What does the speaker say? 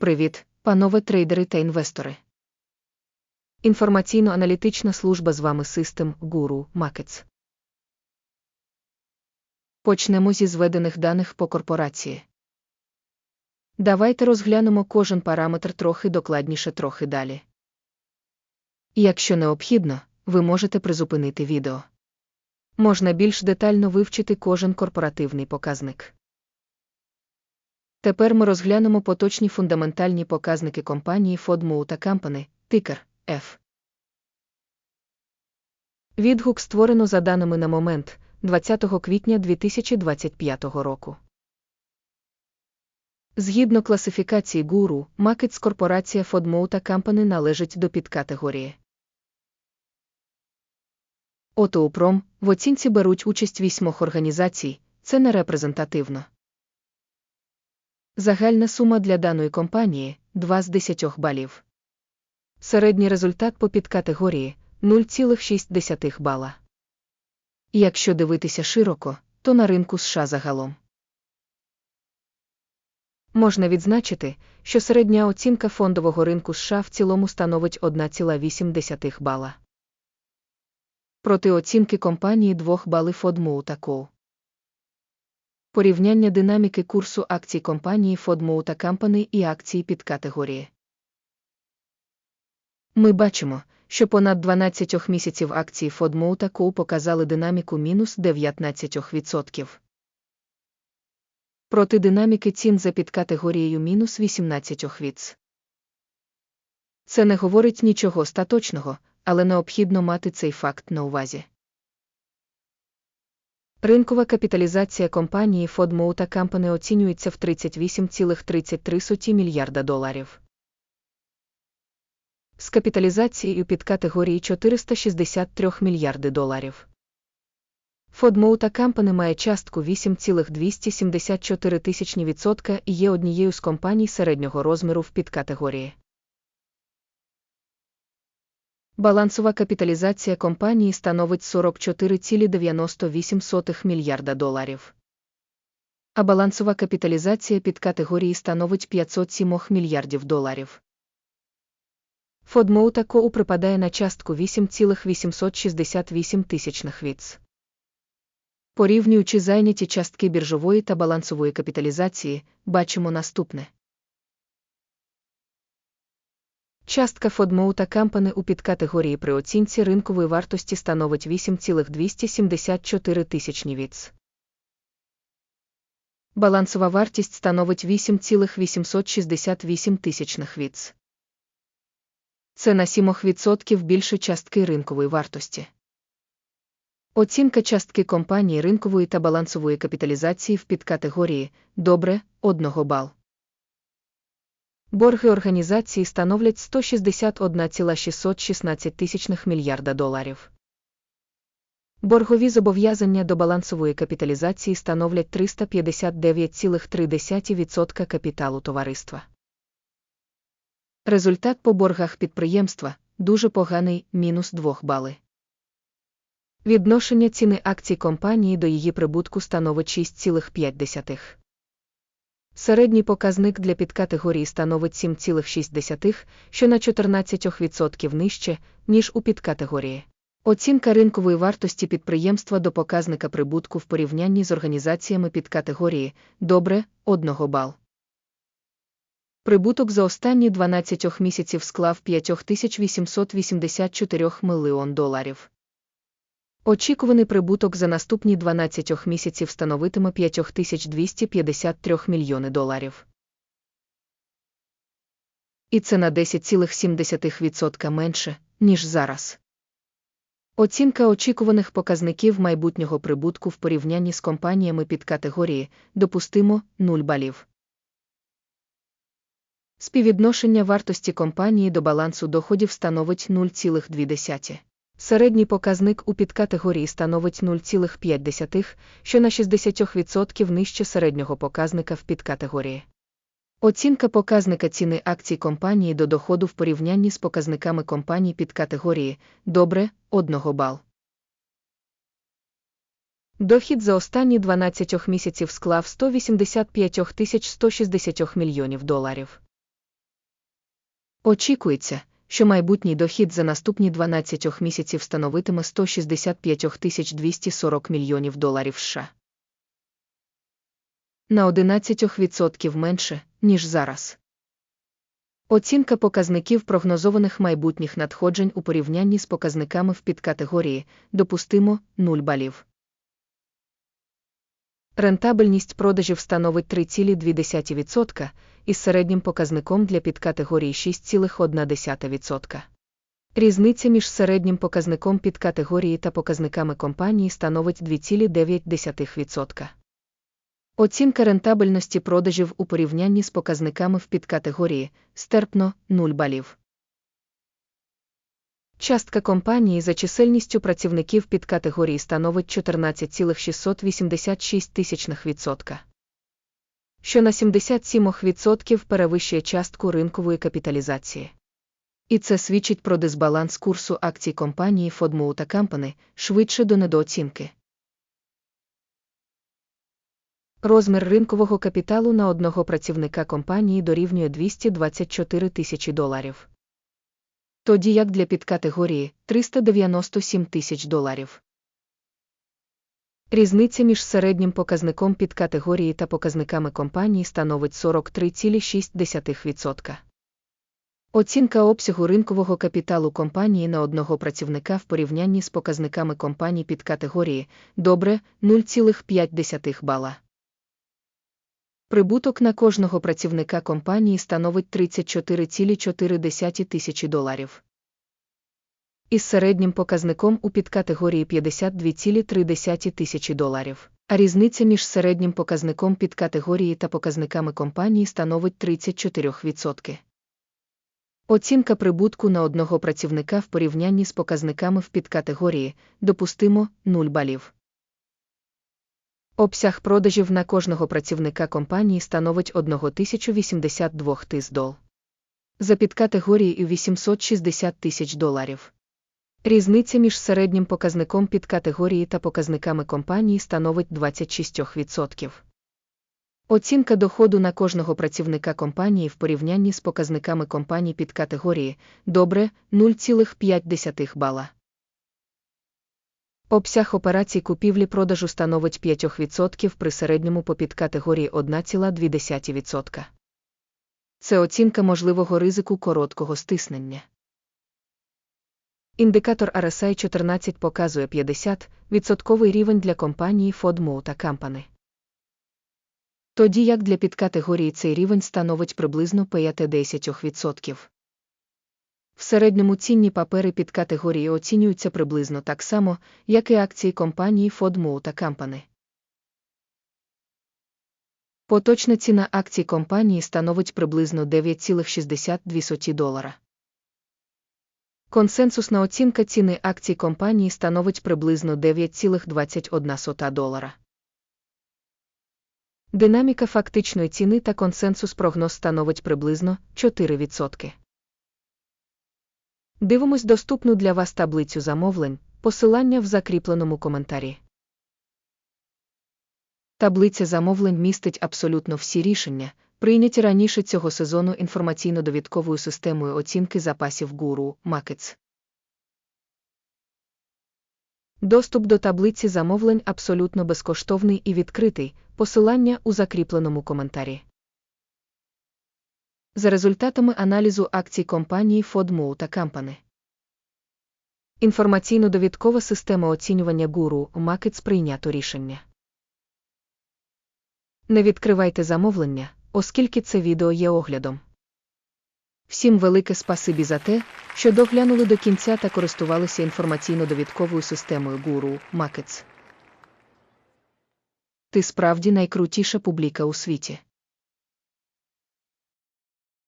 Привіт, панове трейдери та інвестори. Інформаційно-аналітична служба з вами System Guru Markets. Почнемо зі зведених даних по корпорації. Давайте розглянемо кожен параметр трохи докладніше трохи далі. Якщо необхідно, ви можете призупинити відео. Можна більш детально вивчити кожен корпоративний показник. Тепер ми розглянемо поточні фундаментальні показники компанії Ford та Company, тикер F. Відгук створено за даними на момент 20 квітня 2025 року. Згідно класифікації гуру, Макетс корпорація Ford Company належить до підкатегорії. Отоупром в оцінці беруть участь вісьмох організацій, це не репрезентативно. Загальна сума для даної компанії 2 з 10 балів. Середній результат по підкатегорії 0,6 бала. Якщо дивитися широко, то на ринку США загалом. Можна відзначити, що середня оцінка фондового ринку США в цілому становить 1,8 бала. Проти оцінки компанії 2 бали Фодмоу та Co. Порівняння динаміки курсу акцій компанії Ford Company і акції під категорії. Ми бачимо, що понад 12 місяців акції Ford Co показали динаміку мінус 19%. Проти динаміки цін за підкатегорією мінус 18 віц. Це не говорить нічого остаточного, але необхідно мати цей факт на увазі. Ринкова капіталізація компанії Ford Motor Company оцінюється в 38,33 мільярда доларів. З капіталізацією під категорії 463 мільярди доларів. Ford Motor Company має частку 8,274 тисячні відсотка і є однією з компаній середнього розміру в підкатегорії. Балансова капіталізація компанії становить 44,98 мільярда доларів. А балансова капіталізація під категорії становить 507 мільярдів доларів. Фодмоу тако припадає на частку 8,868 тисячних віц. Порівнюючи зайняті частки біржової та балансової капіталізації, бачимо наступне. Частка Fodmout Company у підкатегорії при оцінці ринкової вартості становить 8,274 тисячні віц. Балансова вартість становить 8,868 тисячних віц. Це на 7% більше частки ринкової вартості. Оцінка частки компанії ринкової та балансової капіталізації в підкатегорії добре 1 бал. Борги організації становлять 161,616 тисячних мільярда доларів. Боргові зобов'язання до балансової капіталізації становлять 359,3% капіталу товариства. Результат по боргах підприємства дуже поганий мінус 2 бали. Відношення ціни акцій компанії до її прибутку становить 6,5. Середній показник для підкатегорії становить 7,6, що на 14% нижче, ніж у підкатегорії. Оцінка ринкової вартості підприємства до показника прибутку в порівнянні з організаціями підкатегорії добре 1 бал. Прибуток за останні 12 місяців склав 5884 мільйон доларів. Очікуваний прибуток за наступні 12 місяців становитиме 5253 мільйони доларів. І це на 10,7% менше, ніж зараз. Оцінка очікуваних показників майбутнього прибутку в порівнянні з компаніями під категорії допустимо 0 балів. Співвідношення вартості компанії до балансу доходів становить 0,2. Середній показник у підкатегорії становить 0,5, що на 60% нижче середнього показника в підкатегорії. Оцінка показника ціни акцій компанії до доходу в порівнянні з показниками компаній підкатегорії добре 1 бал. Дохід за останні 12 місяців склав 185 160 мільйонів доларів. Очікується, що майбутній дохід за наступні 12 місяців становитиме 165 240 мільйонів доларів США. На 11% менше, ніж зараз. Оцінка показників прогнозованих майбутніх надходжень у порівнянні з показниками в підкатегорії допустимо 0 балів. Рентабельність продажів становить 3,2% із середнім показником для підкатегорії 6,1%. Різниця між середнім показником підкатегорії та показниками компанії становить 2,9%. Оцінка рентабельності продажів у порівнянні з показниками в підкатегорії стерпно 0 балів. Частка компанії за чисельністю працівників підкатегорії становить 14,686%, що на 77% перевищує частку ринкової капіталізації. І це свідчить про дисбаланс курсу акцій компанії Fodmout Company швидше до недооцінки. Розмір ринкового капіталу на одного працівника компанії дорівнює 224 тисячі доларів. Тоді як для підкатегорії 397 тисяч доларів. Різниця між середнім показником підкатегорії та показниками компанії становить 43,6%. Оцінка обсягу ринкового капіталу компанії на одного працівника в порівнянні з показниками компаній підкатегорії добре 0,5 бала. Прибуток на кожного працівника компанії становить 34,4 тисячі доларів. Із середнім показником у підкатегорії 52,3 тисячі доларів, а різниця між середнім показником підкатегорії та показниками компанії становить 34%. Оцінка прибутку на одного працівника в порівнянні з показниками в підкатегорії допустимо 0 балів. Обсяг продажів на кожного працівника компанії становить 1082 тис дол. За підкатегорією 860 тисяч доларів. Різниця між середнім показником підкатегорії та показниками компанії становить 26%. Оцінка доходу на кожного працівника компанії в порівнянні з показниками компаній підкатегорії добре 0,5 бала. Обсяг операцій купівлі-продажу становить 5% при середньому по підкатегорії 1,2%. Це оцінка можливого ризику короткого стиснення. Індикатор RSI 14 показує 50% рівень для компанії Ford Company. Тоді як для підкатегорії цей рівень становить приблизно 5-10%. В середньому цінні папери під категорії оцінюються приблизно так само, як і акції компанії Ford Motor Company. Поточна ціна акцій компанії становить приблизно 9,62 долара. Консенсусна оцінка ціни акцій компанії становить приблизно 9,21 долара. Динаміка фактичної ціни та консенсус прогноз становить приблизно 4%. Дивимось доступну для вас таблицю замовлень, посилання в закріпленому коментарі. Таблиця замовлень містить абсолютно всі рішення, прийняті раніше цього сезону інформаційно-довідковою системою оцінки запасів гуру Markets. Доступ до таблиці замовлень абсолютно безкоштовний і відкритий, посилання у закріпленому коментарі. За результатами аналізу акцій компанії Ford Motor Company. Інформаційно-довідкова система оцінювання гуру Markets прийнято рішення. Не відкривайте замовлення, оскільки це відео є оглядом. Всім велике спасибі за те, що доглянули до кінця та користувалися інформаційно-довідковою системою гуру Markets. Ти справді найкрутіша публіка у світі.